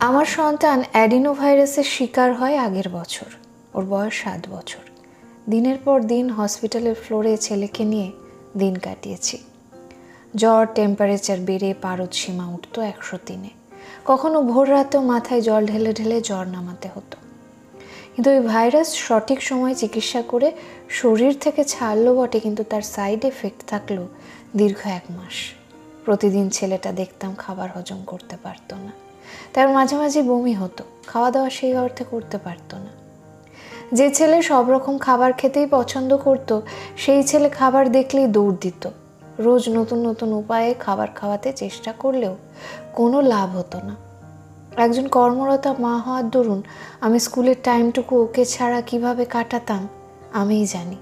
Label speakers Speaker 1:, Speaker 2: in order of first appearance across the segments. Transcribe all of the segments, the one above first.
Speaker 1: আমার সন্তান অ্যাডিনো ভাইরাসের শিকার হয় আগের বছর। ওর বয়স সাত বছর। দিনের পর দিন হসপিটালের ফ্লোরে ছেলেকে নিয়ে দিন কাটিয়েছি। জ্বর টেম্পারেচার বেড়ে পারদ সীমা উঠতো একশো তিনে। কখনো ভোর রাতেও মাথায় জল ঢেলে ঢেলে জ্বর নামাতে হতো। কিন্তু ওই ভাইরাস সঠিক সময়ে চিকিৎসা করে শরীর থেকে ছাড়লো বটে, কিন্তু তার সাইড এফেক্ট থাকল দীর্ঘ এক মাস। প্রতিদিন ছেলেটা দেখতাম খাবার হজম করতে পারতো না। তার মাঝে মাঝে বমি হতো খাওয়া দাওয়া সেই অর্থে করতে পারতো না। যে ছেলে সব রকম খাবার খেতেই পছন্দ করতো, সেই ছেলে খাবার দেখলেই দৌড় দিত। রোজ নতুন নতুন উপায়ে খাবার খাওয়াতে চেষ্টা করলেও কোনো লাভ হতো না। একজন কর্মরতা মা হওয়ার দরুন আমি স্কুলের টাইমটুকু ওকে ছাড়া কীভাবে কাটাতাম, আমিই জানি।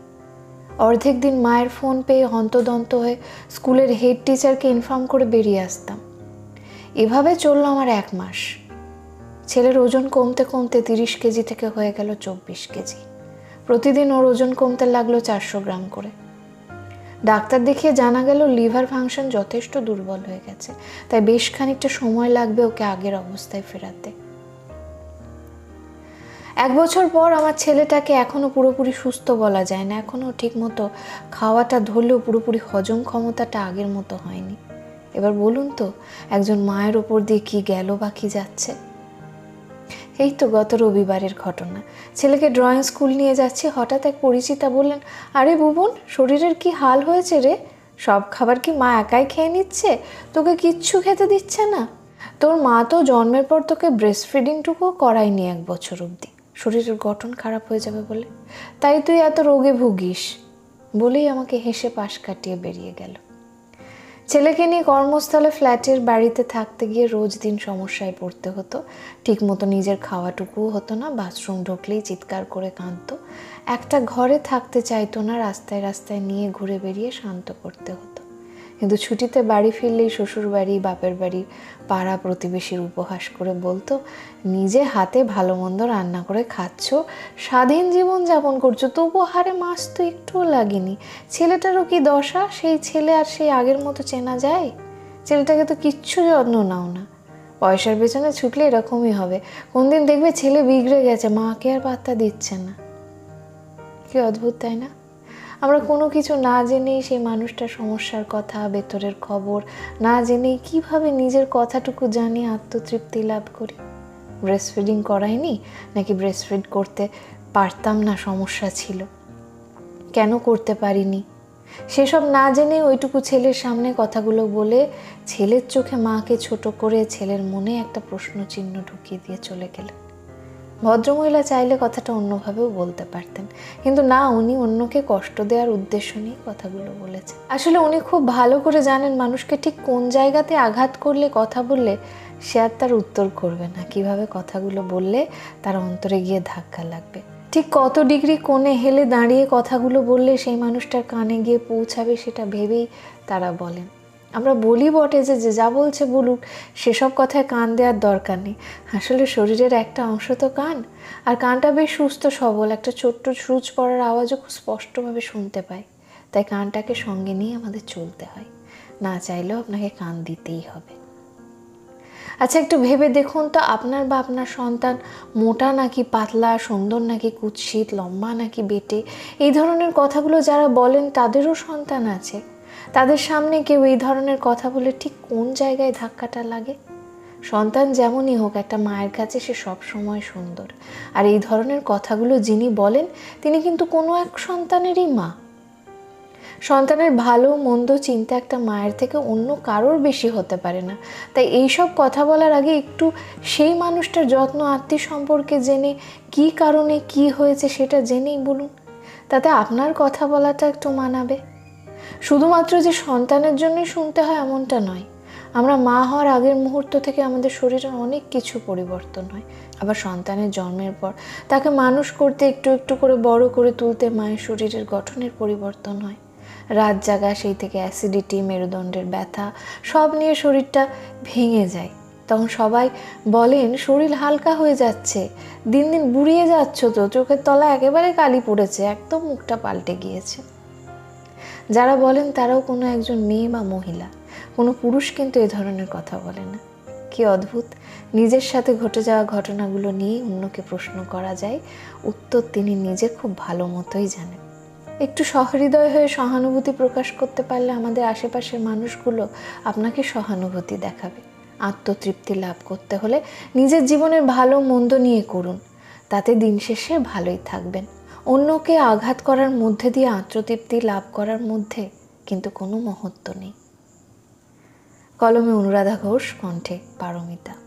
Speaker 1: অর্ধেক দিন মায়ের ফোন পেয়ে হন্তদন্ত হয়ে স্কুলের হেড টিচারকে ইনফর্ম করে বেরিয়ে আসতাম। এভাবে চলল আমার এক মাস। ছেলের ওজন কমতে কমতে তিরিশ কেজি থেকে হয়ে গেল চব্বিশ কেজি। প্রতিদিন ওর ওজন কমতে লাগল চারশো গ্রাম করে। ডাক্তার দেখিয়ে জানা গেল, লিভার ফাংশন যথেষ্ট দুর্বল হয়ে গেছে। তাই বেশ খানিকটা সময় লাগবে ওকে আগের অবস্থায় ফেরাতে। এক বছর পর আমার ছেলেটাকে এখনও পুরোপুরি সুস্থ বলা যায় না। এখনও ঠিকমতো খাওয়াটা ধরলেও পুরোপুরি হজম ক্ষমতাটা আগের মতো হয়নি। এবার বলুন তো, একজন মায়ের ওপর দিয়ে কি গেল বা কি যাচ্ছে? এই তো গত রবিবারের ঘটনা। ছেলেকে ড্রয়িং স্কুল নিয়ে যাচ্ছি, হঠাৎ এক পরিচিতা বললেন, আরে বুবন, শরীরের কি হাল হয়েছে রে? সব খাবার কি মা একাই খেয়ে নিচ্ছে? তোকে কিচ্ছু খেতে দিচ্ছে না? তোর মা তো জন্মের পর তোকে ব্রেস্ট ফিডিংটুকুও করায়নি এক বছর অবধি। শরীরের গঠন খারাপ হয়ে যাবে বলে। তাই তুই এত রোগে ভুগিস। বলেই আমাকে হেসে পাশ কাটিয়ে বেরিয়ে গেল। ছেলেকে নিয়ে কর্মস্থলে ফ্ল্যাটের বাড়িতে থাকতে গিয়ে রোজ দিন সমস্যায় পড়তে হতো। ঠিক মতো নিজের খাওয়াটুকুও হতো না, বাথরুম ঢুকলেই চিৎকার করে কাঁদত। একটা ঘরে থাকতে চাইতো না, রাস্তায় রাস্তায় নিয়ে ঘুরে বেরিয়ে শান্ত করতে হতো। কিন্তু ছুটিতে বাড়ি ফিরলেই শ্বশুর বাড়ি বাপের বাড়ি পাড়া প্রতিবেশীর উপহাস করে বলতো, নিজে হাতে ভালো মন্দ রান্না করে খাচ্ছ, স্বাধীন জীবন যাপন করছ তবু হারে মাছ তো একটুও লাগেনি। ছেলেটারও কি দশা? সেই ছেলে আর সেই আগের মতো চেনা যায়? ছেলেটাকে তো কিচ্ছু যত্ন নাও না। পয়সার পেছনে ছুটলে এরকমই হবে। কোনদিন দেখবে ছেলে বিগড়ে গেছে, মাকে আর পাত্তা দিচ্ছে না। কি অদ্ভুত, তাই না? আমরা কোনো কিছু না জেনেই সেই মানুষটার সমস্যার কথা, ভেতরের খবর, না জেনেই কীভাবে নিজের কথাটুকু জানি, আত্মতৃপ্তি লাভ করি। ব্রেস্ট ফিডিং নাকি ব্রেস্ট ফিড করতে পারতাম না সমস্যা ছিল। কেন করতে পারিনি? সেসব না জেনে ওইটুকু ছেলের সামনে কথাগুলো বলে ছেলের চোখে মাকে ছোট করে ছেলের মনে একটা প্রশ্ন চিহ্ন ঢুকিয়ে দিয়ে চলে গেলেন ভদ্রমহিলা চাইলে কথাটা অন্যভাবেও বলতে পারতেন। কিন্তু না, উনি অন্যকে কষ্ট দেওয়ার উদ্দেশ্য নিয়ে কথাগুলো বলেছেন। আসলে উনি খুব ভালো করে জানেন মানুষকে ঠিক কোন জায়গাতে আঘাত করলে কথা বললে সে আর তার উত্তর করবে না। কীভাবে কথাগুলো বললে তার অন্তরে গিয়ে ধাক্কা লাগবে। ঠিক কত ডিগ্রি কোণে হেলে দাঁড়িয়ে কথাগুলো বললে সেই মানুষটার কানে গিয়ে পৌঁছাবে সেটা ভেবেই তারা বলেন। আমরা বলি বটে যে যে যা বলছে বলুক, সেসব কথায় কান দেওয়ার দরকার নেই। আসলে শরীরের একটা অংশ তো কান, আর কানটা বেশ সুস্থ, সবল, একটা ছোট্ট সুচ পড়ার আওয়াজও খুব স্পষ্টভাবে শুনতে পাই তাই কানটাকে সঙ্গে নিয়ে আমাদের চলতে হয়। না চাইলেও আপনাকে কান দিতেই হবে। আচ্ছা একটু ভেবে দেখুন তো, আপনার বা আপনার সন্তান মোটা নাকি পাতলা, সুন্দর নাকি কুৎসিত, লম্বা নাকি বেটে, এই ধরনের কথাগুলো যারা বলেন, তাদেরও সন্তান আছে। তাদের সামনে কেউ এই ধরনের কথা বলে ঠিক কোন জায়গায় ধাক্কাটা লাগে? সন্তান যেমনই হোক, একটা মায়ের কাছে সে সব সময় সুন্দর। আর এই ধরনের কথাগুলো যিনি বলেন, তিনি কিন্তু কোনো এক সন্তানেরই মা। সন্তানের ভালো, মন্দ চিন্তা একটা মায়ের থেকে অন্য কারোর বেশি হতে পারে না। তাই এইসব কথা বলার আগে একটু সেই মানুষটার যত্ন, আত্মীয় সম্পর্কে জেনে, কি কারণে কি হয়েছে সেটা জেনেই বলুন। তাতে আপনার কথা বলাটা একটু মানাবে। শুধুমাত্র যে সন্তানের জন্যই শুনতে হয় এমনটা নয়। আমরা মা হওয়ার আগের মুহূর্ত থেকে আমাদের শরীরে অনেক কিছু পরিবর্তন হয়। আবার সন্তানের জন্মের পর তাকে মানুষ করতে একটু একটু করে বড় করে তুলতে মায়ের শরীরের গঠনের পরিবর্তন হয়। রাত জাগা, সেই থেকে অ্যাসিডিটি মেরুদণ্ডের ব্যথা, সব নিয়ে শরীরটা ভেঙে যায়। তখন সবাই বলেন, শরীর হালকা হয়ে যাচ্ছে, দিন দিন বুড়িয়ে যাচ্ছ তো, চোখের তলা একেবারে কালি পড়েছে, একদম মুখটা পাল্টে গিয়েছে। যারা বলেন তারাও কোনো একজন মেয়ে বা মহিলা। কোনো পুরুষ কিন্তু এ ধরনের কথা বলে না। কি অদ্ভুত! নিজের সাথে ঘটে যাওয়া ঘটনাগুলো নিয়ে অন্যকে প্রশ্ন করা যায়। উত্তর তিনি নিজে খুব ভালো মতোই জানেন। একটু সহৃদয় হয়ে সহানুভূতি প্রকাশ করতে পারলে আমাদের আশেপাশের মানুষগুলো আপনাকে সহানুভূতি দেখাবে। আত্মতৃপ্তি লাভ করতে হলে নিজের জীবনের ভালো মন্দ নিয়ে করুন। তাতে দিন শেষে ভালোই থাকবেন। অন্যকে আঘাত করার মধ্যে দিয়ে আত্মতৃপ্তি লাভ করার মধ্যে কিন্তু কোনো মহত্ব নেই। কলমে অনুরাধা ঘোষ, কণ্ঠে পারমিতা।